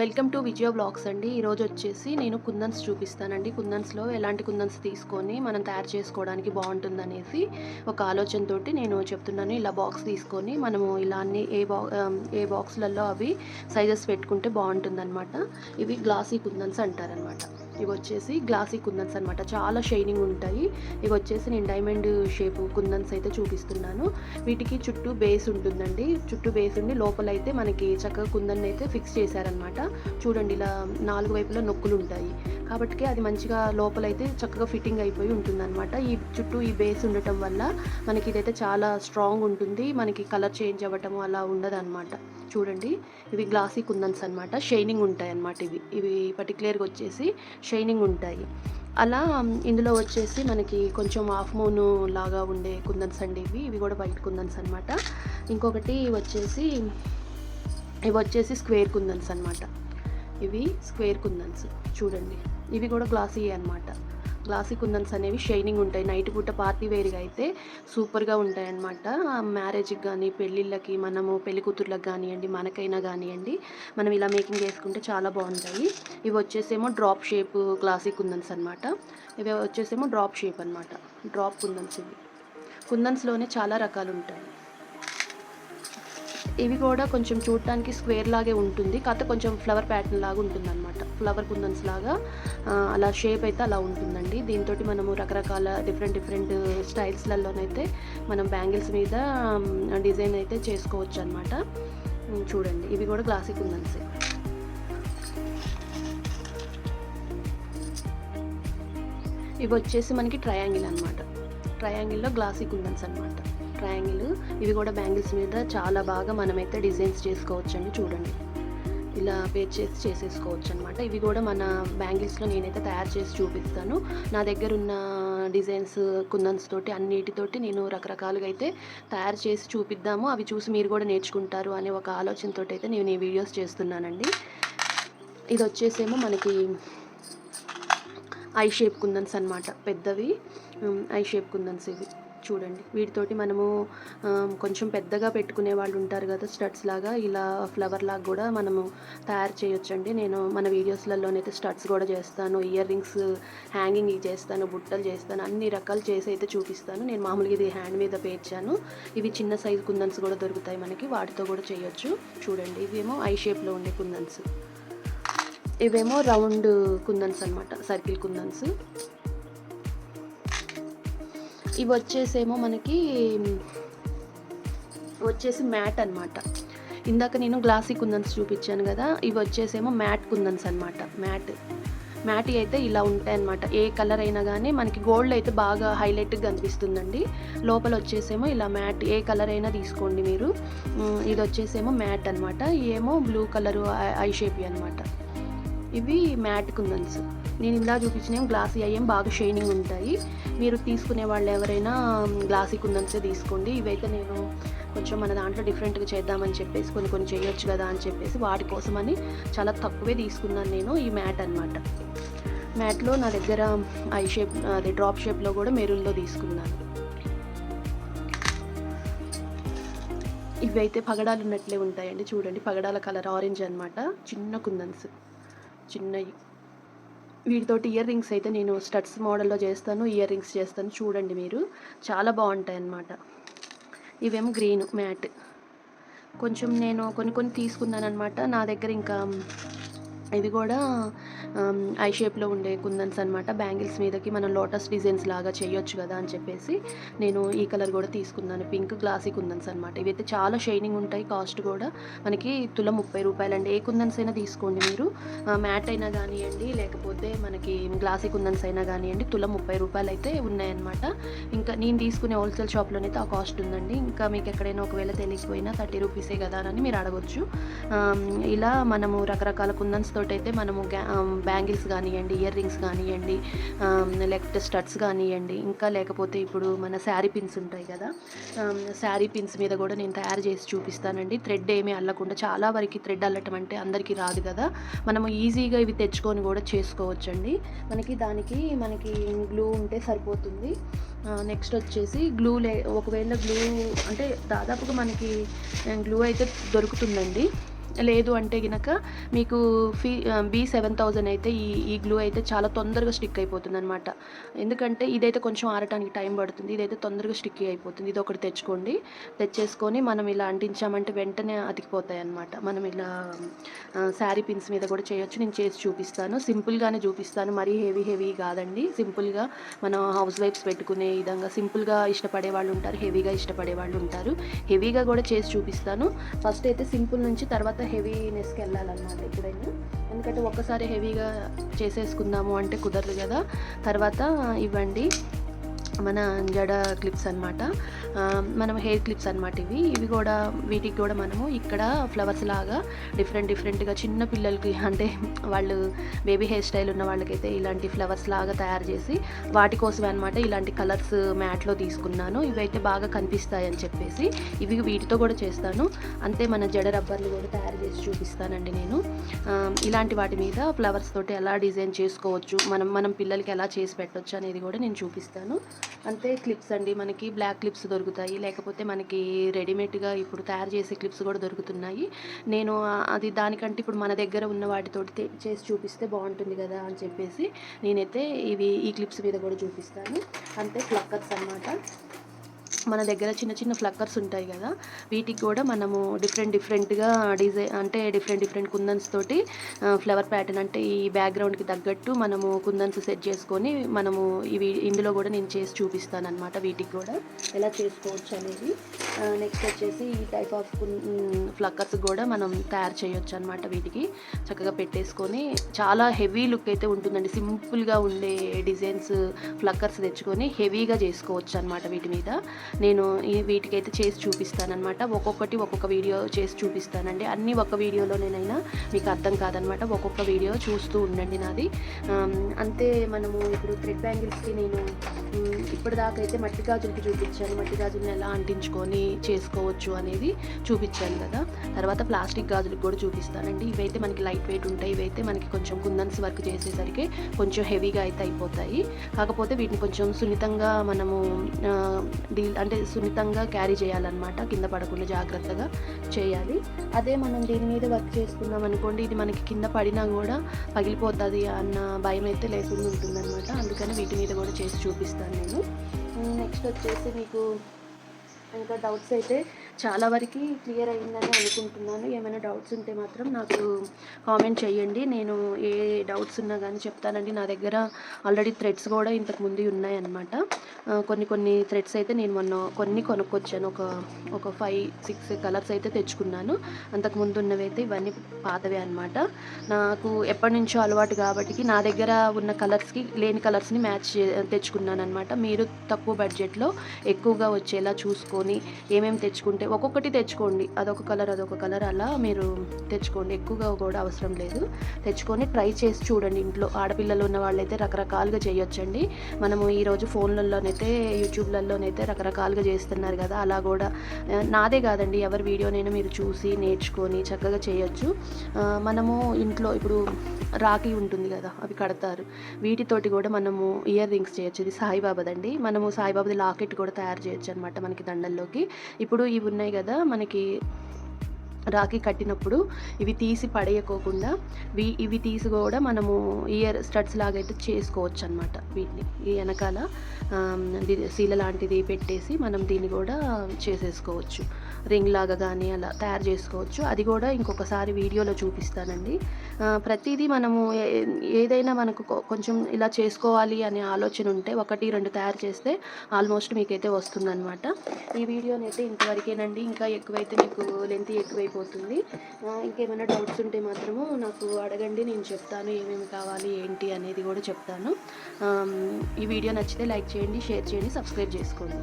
Welcome to Vijaya blogs అండి. ఈరోజు వచ్చేసి నేను కుందన్స్ చూపిస్తానండి. కుందన్స్లో ఎలాంటి కుందన్స్ తీసుకొని మనం తయారు చేసుకోవడానికి బాగుంటుందనేసి ఒక ఆలోచనతోటి నేను చెప్తున్నాను. ఇలా బాక్స్ తీసుకొని మనము ఇలా అన్ని ఏ బా ఏ బాక్స్లలో అవి సైజెస్ పెట్టుకుంటే బాగుంటుందన్నమాట. ఇవి గ్లాసీ కుందన్స్ అంటారనమాట ఇవి వచ్చేసి గ్లాసీ కుందన్స్ అనమాట చాలా షైనింగ్ ఉంటాయి. ఇవి వచ్చేసి నేను డైమండ్ షేప్ కుందన్స్ అయితే చూపిస్తున్నాను. వీటికి చుట్టూ బేస్ ఉంటుందండి. చుట్టూ బేస్ ఉండి లోపల అయితే మనకి చక్కగా కుందన్ అయితే ఫిక్స్ చేశారనమాట చూడండి ఇలా నాలుగు వైపులా నొక్కులు ఉంటాయి. కాబట్టి అది మంచిగా లోపలైతే చక్కగా ఫిట్టింగ్ అయిపోయి ఉంటుందన్నమాట. ఈ చుట్టూ ఈ బేస్ ఉండటం వల్ల మనకి ఇదైతే చాలా స్ట్రాంగ్ ఉంటుంది. మనకి కలర్ చేంజ్ అవ్వటం అలా ఉండదు చూడండి. ఇవి గ్లాసీ కుందన్స్ అనమాట షైనింగ్ ఉంటాయి అన్నమాట ఇవి. ఇవి పర్టికులర్గా వచ్చేసి షైనింగ్ ఉంటాయి. అలా ఇందులో వచ్చేసి మనకి కొంచెం హాఫ్ మూన్ లాగా ఉండే కుందన్స్ అండి ఇవి ఇవి కూడా వైట్ కుందన్స్ అనమాట ఇంకొకటి వచ్చేసి ఇవి వచ్చేసి స్క్వేర్ కుందన్స్ అనమాట ఇవి స్క్వేర్ కుందన్స్ చూడండి. ఇవి కూడా గ్లాసీ అనమాట క్లాసిక్ కుందన్స్ అనేవి షైనింగ్ ఉంటాయి. నైట్ పూట పార్టీ వేర్గా అయితే సూపర్గా ఉంటాయి అన్నమాట మ్యారేజ్కి కానీ పెళ్ళిళ్ళకి మనము పెళ్ళి కూతుర్లకు కానివ్వండి మనకైనా కానివ్వండి మనం ఇలా మేకింగ్ చేసుకుంటే చాలా బాగుంటాయి. ఇవి వచ్చేసేమో డ్రాప్ షేప్ క్లాసిక్ కుందన్స్ అనమాట ఇవి వచ్చేసేమో డ్రాప్ షేప్ అనమాట డ్రాప్ కుందన్స్ ఇవి. కుందన్స్లోనే చాలా రకాలు ఉంటాయి ఇవి కూడా కొంచెం చూడటానికి స్క్వేర్ లాగే ఉంటుంది. కాకపోతే కొంచెం ఫ్లవర్ ప్యాటర్న్ లాగా ఉంటుంది అనమాట ఫ్లవర్ కుందన్స్ లాగా అలా షేప్ అయితే అలా ఉంటుందండి. దీంతో మనము రకరకాల డిఫరెంట్ డిఫరెంట్ స్టైల్స్లలోనైతే మనం బ్యాంగిల్స్ మీద డిజైన్ అయితే చేసుకోవచ్చు అనమాట చూడండి. ఇవి కూడా గ్లాసిక్ కుందన్సే. ఇవి వచ్చేసి మనకి ట్రయాంగిల్ అనమాట ట్రయాంగిల్లో గ్లాసీ కుందన్స్ అనమాట ట్రయాంగిల్. ఇవి కూడా బ్యాంగిల్స్ మీద చాలా బాగా మనమైతే డిజైన్స్ చేసుకోవచ్చు అండి చూడండి. ఇలా పేర్ చేసి చేసేసుకోవచ్చు అనమాట ఇవి కూడా మన బ్యాంగిల్స్లో నేనైతే తయారు చేసి చూపిస్తాను. నా దగ్గర ఉన్న డిజైన్స్ కుందన్స్ తోటి అన్నిటితోటి నేను రకరకాలుగా అయితే తయారు చేసి చూపిద్దాము. అవి చూసి మీరు కూడా నేర్చుకుంటారు అనే ఒక ఆలోచనతో అయితే నేను ఈ వీడియోస్ చేస్తున్నానండి. ఇది వచ్చేసేమో మనకి ఐ షేప్ కుందన్స్ అనమాట పెద్దవి ఐ షేప్ కుందన్స్ ఇవి. చూడండి. వీటితోటి మనము కొంచెం పెద్దగా పెట్టుకునే వాళ్ళు ఉంటారు కదా స్టడ్స్ లాగా. ఇలా ఫ్లవర్ లాగా కూడా మనము తయారు చేయొచ్చండి. నేను మన వీడియోస్లలోనైతే స్టడ్స్ కూడా చేస్తాను ఇయర్ రింగ్స్ హ్యాంగింగ్ చేస్తాను బుట్టలు చేస్తాను అన్ని రకాలు చేసి అయితే చూపిస్తాను. నేను మామూలుగా ఇది హ్యాండ్ మీద పేర్చాను. ఇవి చిన్న సైజు కుందన్స్ కూడా దొరుకుతాయి మనకి వాటితో కూడా చేయొచ్చు. చూడండి ఇవేమో ఐ షేప్లో ఉండే కుందన్స్. ఇవేమో రౌండ్ కుందన్స్ అనమాట సర్కిల్ కుందన్స్. ఇవి వచ్చేసేమో మనకి వచ్చేసి మ్యాట్ అనమాట ఇందాక నేను గ్లాసీ కుందన్స్ చూపించాను కదా ఇవి వచ్చేసేమో మ్యాట్ కుందన్స్ అనమాట మ్యాట్. మ్యాట్ అయితే ఇలా ఉంటాయన్నమాట ఏ కలర్ అయినా కానీ మనకి గోల్డ్ అయితే బాగా హైలైట్గా కనిపిస్తుందండి. లోపల వచ్చేసేమో ఇలా మ్యాట్. ఏ కలర్ అయినా తీసుకోండి మీరు. ఇది వచ్చేసేమో మ్యాట్ అనమాట ఏమో బ్లూ కలరు ఐ షేప్ అనమాట ఇవి మ్యాట్ కుందన్స్. నేను ఇందా చూపించిన గ్లాసీ అయ్యేం బాగా షైనింగ్ ఉంటాయి. మీరు తీసుకునే వాళ్ళు ఎవరైనా గ్లాసీ కుందన్సే తీసుకోండి. ఇవైతే నేను కొంచెం మన దాంట్లో డిఫరెంట్గా చేద్దామని చెప్పేసి కొన్ని కొన్ని చేయొచ్చు కదా అని చెప్పేసి వాటి కోసమని చాలా తక్కువే తీసుకున్నాను నేను. ఈ మ్యాట్ అనమాట మ్యాట్లో నా దగ్గర ఐ షేప్ అదే డ్రాప్ షేప్లో కూడా మెరూన్లో తీసుకున్నాను. ఇవి అయితే పగడాలు ఉన్నట్లే ఉంటాయండి. చూడండి పగడాల కలర్ ఆరెంజ్ అనమాట చిన్న కుందన్స్. చిన్నవి వీటితోటి ఇయర్ రింగ్స్ అయితే నేను స్టడ్స్ మోడల్లో చేస్తాను ఇయర్ రింగ్స్ చేస్తాను. చూడండి మీరు. చాలా బాగుంటాయి అన్నమాట ఇవేమో గ్రీన్ మ్యాట్. కొంచెం నేను కొన్ని కొన్ని తీసుకున్నాను అనమాట నా దగ్గర ఇంకా ఇది కూడా ఐ షేప్లో ఉండే కుందన్స్ అనమాట బ్యాంగిల్స్ మీదకి మనం లోటస్ డిజైన్స్ లాగా చేయొచ్చు కదా అని చెప్పేసి నేను ఈ కలర్ కూడా తీసుకున్నాను. పింక్ గ్లాసీ కుందన్స్ అనమాట ఇవైతే చాలా షైనింగ్ ఉంటాయి కాస్ట్ కూడా. మనకి తుల ముప్పై రూపాయలు అండి ఏ కుందన్స్ అయినా తీసుకోండి మీరు. మ్యాట్ అయినా కానివ్వండి లేకపోతే మనకి గ్లాసీ కుందన్స్ అయినా కానివ్వండి తుల ముప్పై రూపాయలు అయితే ఉన్నాయన్నమాట. ఇంకా నేను తీసుకునే హోల్సేల్ షాప్లోనైతే ఆ కాస్ట్ ఉందండి. ఇంకా మీకు ఎక్కడైనా ఒకవేళ తెలియకపోయినా థర్టీ రూపీసే కదా అని మీరు అడగొచ్చు. ఇలా మనము రకరకాల కుందన్స్ తోటైతే మనము బ్యాంగిల్స్ కానివ్వండి ఇయర్ రింగ్స్ కానివ్వండి లేకపోతే స్టడ్స్ కానివ్వండి ఇంకా లేకపోతే ఇప్పుడు మన శారీ పిన్స్ ఉంటాయి కదా శారీ పిన్స్ మీద కూడా నేను తయారు చేసి చూపిస్తానండి. థ్రెడ్ ఏమీ అల్లకుండా చాలా వరకు థ్రెడ్ అల్లటం అంటే అందరికీ రాదు కదా. మనము ఈజీగా ఇవి తెచ్చుకొని కూడా చేసుకోవచ్చండి. మనకి దానికి మనకి గ్లూ ఉంటే సరిపోతుంది. నెక్స్ట్ వచ్చేసి గ్లూ లే ఒకవేళ గ్లూ అంటే దాదాపుగా మనకి గ్లూ అయితే దొరుకుతుందండి. లేదు అంటే గినక మీకు ఫీ బీ సెవెన్ థౌజండ్ అయితే ఈ ఈ గ్లూ అయితే చాలా తొందరగా స్టిక్ అయిపోతుంది అనమాట ఎందుకంటే ఇదైతే కొంచెం ఆరటానికి టైం పడుతుంది. ఇదైతే తొందరగా స్టిక్ అయిపోతుంది. ఇది ఒకటి తెచ్చుకోండి. తెచ్చేసుకొని మనం ఇలా అంటించామంటే వెంటనే అతికిపోతాయి అనమాట మనం ఇలా శారీ పిన్స్ మీద కూడా చేయొచ్చు. నేను చేసి చూపిస్తాను. సింపుల్గానే చూపిస్తాను. మరీ హెవీ హెవీ కాదండి. సింపుల్గా మనం హౌస్ వైఫ్స్ పెట్టుకునే విధంగా సింపుల్గా ఇష్టపడే వాళ్ళు ఉంటారు. హెవీగా ఇష్టపడే వాళ్ళు ఉంటారు. హెవీగా కూడా చేసి చూపిస్తాను. ఫస్ట్ అయితే సింపుల్ నుంచి తర్వాత హెవీనెస్కి వెళ్ళాలన్నమాట ఎప్పుడైనా. ఎందుకంటే ఒక్కసారి హెవీగా చేసేసుకుందాము అంటే కుదరదు కదా. తర్వాత ఇవ్వండి. మన జడ క్లిప్స్ అనమాట మనం హెయిర్ క్లిప్స్ అనమాట ఇవి. ఇవి కూడా వీటికి కూడా మనము ఇక్కడ ఫ్లవర్స్ లాగా డిఫరెంట్ డిఫరెంట్గా చిన్న పిల్లలకి అంటే వాళ్ళు బేబీ హెయిర్ స్టైల్ ఉన్న వాళ్ళకైతే ఇలాంటి ఫ్లవర్స్ లాగా తయారు చేసి వాటి కోసమే అనమాట ఇలాంటి కలర్స్ మ్యాట్లో తీసుకున్నాను. ఇవైతే బాగా కనిపిస్తాయి అని చెప్పేసి ఇవి వీటితో కూడా చేస్తాను. అంతే మన జడ రబ్బర్లు కూడా తయారు చేసి చూపిస్తానండి నేను. ఇలాంటి వాటి మీద ఫ్లవర్స్ తోటి ఎలా డిజైన్ చేసుకోవచ్చు మనం మనం పిల్లలకి ఎలా చేసి పెట్టవచ్చు అనేది కూడా నేను చూపిస్తాను. అంతే క్లిప్స్ అండి. మనకి బ్లాక్ క్లిప్స్ దొరుకుతాయి. దొరుకుతాయి. లేకపోతే మనకి రెడీమేడ్గా ఇప్పుడు తయారు చేసే క్లిప్స్ కూడా దొరుకుతున్నాయి. నేను అది దానికంటే ఇప్పుడు మన దగ్గర ఉన్న వాటితోటి చేసి చూపిస్తే బాగుంటుంది కదా అని చెప్పేసి నేనైతే ఇవి ఈ క్లిప్స్ మీద కూడా చూపిస్తాను. అంతే క్లక్కర్స్ అనమాట మన దగ్గర చిన్న చిన్న ఫ్లక్కర్స్ ఉంటాయి కదా వీటికి కూడా మనము డిఫరెంట్ డిఫరెంట్గా డిజైన్ అంటే డిఫరెంట్ డిఫరెంట్ కుందన్స్ తోటి ఫ్లవర్ ప్యాటర్న్ అంటే ఈ బ్యాక్గ్రౌండ్కి తగ్గట్టు మనము కుందన్స్ సెట్ చేసుకొని మనము ఇవి ఇందులో కూడా నేను చేసి చూపిస్తాను అనమాట వీటికి కూడా. ఎలా చేసుకోవచ్చు అనేది. నెక్స్ట్ వచ్చేసి ఈ టైప్ ఆఫ్ ఫ్లక్కర్స్ కూడా మనం తయారు చేయొచ్చు అనమాట వీటికి. చక్కగా పెట్టేసుకొని చాలా హెవీ లుక్ అయితే ఉంటుందండి. సింపుల్గా ఉండే డిజైన్స్ ఫ్లక్కర్స్ తెచ్చుకొని హెవీగా చేసుకోవచ్చు అనమాట వీటి మీద. నేను ఈ వీటికైతే చేసి చూపిస్తానమాట ఒక్కొక్కటి ఒక్కొక్క వీడియో చేసి చూపిస్తానండి. అన్నీ ఒక వీడియోలోనేనైనా మీకు అర్థం కాదనమాట ఒక్కొక్క వీడియో చూస్తూ ఉండండి నాది. అంతే మనము ఇప్పుడు థ్రెడ్ బ్యాంగిల్స్కి నేను ఇప్పటిదాకైతే అయితే మట్టి గాజులకి చూపించాను. మట్టి గాజులను ఎలా అంటించుకొని చేసుకోవచ్చు అనేది చూపించాను కదా. తర్వాత ప్లాస్టిక్ గాజులకు కూడా చూపిస్తానండి. ఇవైతే మనకి లైట్ వెయిట్ ఉంటాయి. ఇవైతే మనకి కొంచెం కుందన్స్ వర్క్ చేసేసరికి కొంచెం హెవీగా అయితే అయిపోతాయి. కాకపోతే వీటిని కొంచెం సున్నితంగా మనము డీల్ అంటే సున్నితంగా క్యారీ చేయాలన్నమాట. కింద పడకుండా జాగ్రత్తగా చేయాలి. అదే మనం దీని మీద వర్క్ చేసుకున్నాం అనుకోండి ఇది మనకి కింద పడినా కూడా పగిలిపోతుంది అన్న భయం అయితే లేకుండా ఉంటుందన్నమాట. అందుకని వీటి మీద కూడా చేసి చూపిస్తాను నేను. నెక్స్ట్ వచ్చేసి మీకు ఇంకా డౌట్స్ అయితే చాలా వరకు క్లియర్ అయిందని అనుకుంటున్నాను. ఏమైనా డౌట్స్ ఉంటే మాత్రం నాకు కామెంట్ చేయండి. నేను ఏ డౌట్స్ ఉన్నా కానీ చెప్తానండి. నా దగ్గర ఆల్రెడీ థ్రెడ్స్ కూడా ఇంతకు ముందు ఉన్నాయన్నమాట. కొన్ని కొన్ని థ్రెడ్స్ అయితే నేను మొన్న కొన్ని కొనుక్కొచ్చాను. ఒక ఒక ఫైవ్ సిక్స్ కలర్స్ అయితే తెచ్చుకున్నాను. అంతకు ముందు ఉన్నవి అయితే ఇవన్నీ పాతవే అనమాట నాకు ఎప్పటి నుంచో అలవాటు కాబట్టి నా దగ్గర ఉన్న కలర్స్కి లేని కలర్స్ని మ్యాచ్ తెచ్చుకున్నాను అనమాట మీరు తక్కువ బడ్జెట్లో ఎక్కువగా వచ్చేలా చూసుకొని ఏమేమి తెచ్చుకుంటే ఒక్కొక్కటి తెచ్చుకోండి. అదొక కలర్ అదొక కలర్ అలా మీరు తెచ్చుకోండి. ఎక్కువగా కూడా అవసరం లేదు. తెచ్చుకొని ట్రై చేసి చూడండి. ఇంట్లో ఆడపిల్లలు ఉన్న వాళ్ళైతే రకరకాలుగా చేయొచ్చండి. మనము ఈరోజు ఫోన్లలోనైతే యూట్యూబ్లలోనైతే రకరకాలుగా చేస్తున్నారు కదా అలా కూడా. నాదే కాదండి. ఎవరి వీడియోనైనా మీరు చూసి నేర్చుకొని చక్కగా చేయొచ్చు. మనము ఇంట్లో ఇప్పుడు రాఖీ ఉంటుంది కదా అవి కడతారు. వీటితోటి కూడా మనము ఇయర్ రింగ్స్ చేయొచ్చు ఇది సాయిబాబాదండి. మనము సాయిబాబాది లాకెట్ కూడా తయారు చేయొచ్చు అనమాట మనకి దండల్లోకి. ఇప్పుడు ఇవి ఉన్నాయి కదా మనకి రాఖీ కట్టినప్పుడు ఇవి తీసి పడేయకోకుండా వి ఇవి తీసి కూడా మనము ఇయర్ స్టడ్స్ లాగా అయితే చేసుకోవచ్చు అనమాట వీటిని. ఈ వెనకాల శీల లాంటిది పెట్టేసి మనం దీన్ని కూడా చేసేసుకోవచ్చు. రింగ్ లాగా కానీ అలా తయారు చేసుకోవచ్చు. అది కూడా ఇంకొకసారి వీడియోలో చూపిస్తానండి. ప్రతిదీ మనము ఏదైనా మనకు కొంచెం ఇలా చేసుకోవాలి అనే ఆలోచన ఉంటే ఒకటి రెండు తయారు చేస్తే ఆల్మోస్ట్ మీకైతే వస్తుందన్నమాట. ఈ వీడియోనైతే ఇంతవరకేనండి. ఇంకా ఎక్కువైతే మీకు లెంత్ ఎక్కువైపోతుంది. ఇంకేమైనా డౌట్స్ ఉంటే మాత్రము నాకు అడగండి. నేను చెప్తాను ఏమేమి కావాలి ఏంటి అనేది కూడా చెప్తాను. ఈ వీడియో నచ్చితే లైక్ చేయండి షేర్ చేయండి సబ్స్క్రైబ్ చేసుకోండి.